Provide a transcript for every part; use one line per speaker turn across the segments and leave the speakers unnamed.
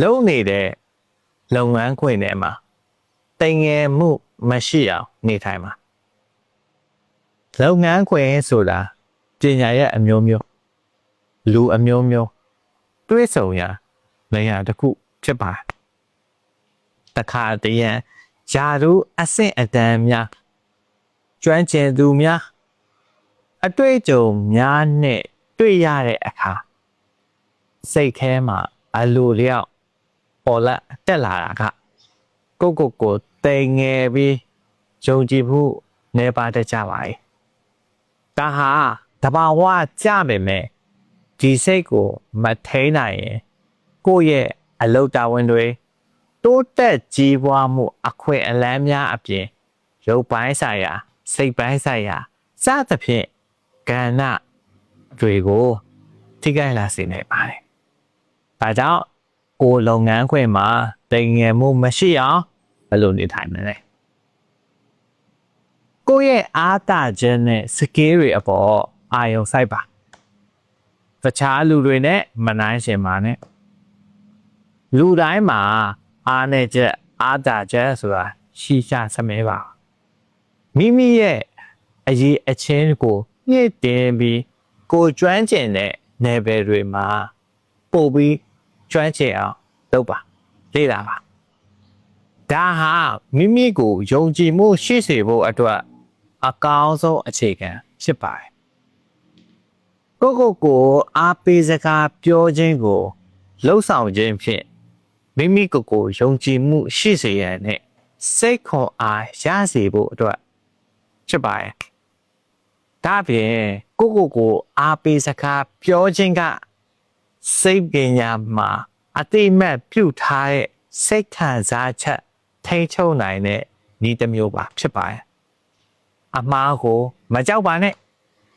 လုံနေတဲ့လုပ်ငန်းခွင်ထဲမှာတိမ်ငယ်မှုမရှိအောင်နေထိုင်ပါလုပ်ငန်းခွင်ဆိုတာပညာရဲ့အမျိုးမျိုးလူအမျိုးမျိုးတွေးဆုံရာနေရာတစ်ခုဖြစ်ပါတယ်တခါတည်းရန်ဂျာတို့အဆင့်အတန်းများကျွမ်းကျင်သူများအတွေ့အကြုံများနဲ့တွေ့ရတဲ့အခါစိတ်แค่မှာအလိုလျောက် ပေါ်လာတက်လာတာကကိုကိုကိုတိမ်ငယ်ပြီးယုံကြည်မှုနေပါတတ်ကြပါ යි ဒါဟာတဘာဝကြပေမဲ့ဒီစိတ်ကိုမထိန်နိုင်ရင်ကိုယ့်ရဲ့အလုတ်တာဝန်တွေတိုးတက်ကြီးပွားမှု အခွင့်အလမ်းများအပြင်ရုပ်ပိုင်းဆိုင်ရာစိတ်ပိုင်းဆိုင်ရာစသဖြင့်ကဏ္ဍတွေကိုထိခိုက်လာစေနိုင်ပါတယ်။ဒါကြောင့် ကိုယ်လုပ်ငန်းခွင်မှာတိမ်ငယ်မှုမရှိအောင်ဘယ်လိုနေထိုင်မလဲ။ကိုယ့်ရဲ့အားတာခြင်းနဲ့ skill တွေအပေါ်အာရုံစိုက်ပါ။တခြားလူတွေနဲ့မနိုင်ရှင်ပါနဲ့။လူတိုင်းမှာအားနဲ့ချက်အားတာချက်ဆိုတာရှိရှာစမဲပါမိမိရဲ့အရေးအချင်းကိုညှစ်တင်ပြီးကိုကျွမ်းကျင်တဲ့နယ်ပယ်တွေမှာပို့ပြီး ကျွမ်းကျင်အောင်လုပ်ပါလေ့လာပါဒါဟာမိမိကိုယုံကြည်မှုရှိစေဖို့အတွက်အကောင်းဆုံးအခြေခံဖြစ်ပါတယ်ကိုကိုကိုအားပေးစကားပြောခြင်းကိုလှုပ်ဆောင်ခြင်းဖြင့်မိမိကိုယ်ကိုယုံကြည်မှုရှိစေရန်နဲ့စိတ်ခွန်အားရစေဖို့အတွက်ဖြစ်ပါတယ်။ဒါပြင်ကိုကိုကိုအားပေးစကားပြောခြင်းက စိတ်ပညာမှာအတိမတ်ပြုထားတဲ့စိတ်ခံစားချက်ထိန်းချုပ်နိုင်တဲ့ဤတစ်မျိုးပါဖြစ်ပါတယ်။အမားကိုမကြောက်ပါနဲ့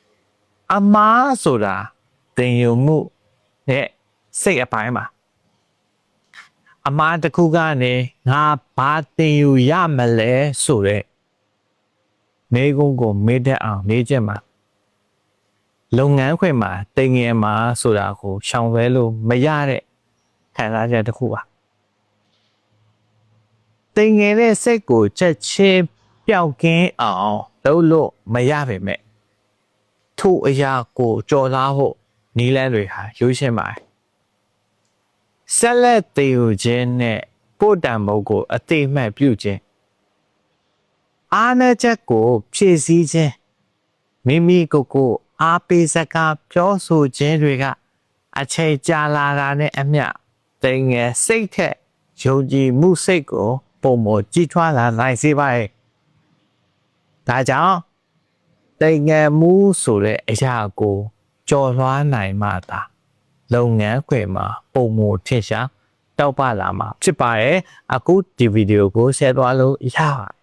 ။အမားဆိုတာတင်ယူမှုနဲ့စိတ်အပိုင်းပါ။အမားတစ်ခုကနေငါဘာတင်ယူရမလဲဆိုတဲ့နေကုန်းကိုမေးတတ်အောင်နေချက်မှာ လုပ်ငန်းခွင်မှာတင်ငယ်မှာဆိုတာကိုရှောင်လွဲလို့မရတဲ့ခံစားချက်တစ်ခုပါတင်ငယ်တဲ့စိတ်ကိုချက်ချင်းပျောက်ကင်းအောင်လုပ်လို့မရပါပဲထို့အရာကိုကြော်လားဖို့နီးလန်းတွေဟာရွေးရှင်းပါတယ်ဆက်လက်တည်ယူခြင်းနဲ့ကိုယ်တံမိုးကိုအတိအမှတ်ပြုခြင်းအားနည်းချက်ကိုဖြည့်ဆည်းခြင်းမိမိကိုယ်ကို အားပေးစကားပြောဆိုခြင်းတွေက အချိန်ကြာလာတာနဲ့အမျှတိမ်ငယ်စိတ်ထက်ယုံကြည်မှုစိတ်ကို ပုံမကြီးထွားလာနိုင်စေပါရဲ့ဒါကြောင့်တိမ်ငယ်မှုဆိုတဲ့အရာကိုကြော်လွှားနိုင်မှသာလုပ်ငန်းခွင်မှာ ပုံမထင်ရှားတောက်ပလာမှာဖြစ်ပါရဲ့အခုဒီဗီဒီယိုကို share သွားလို့ရပါတယ်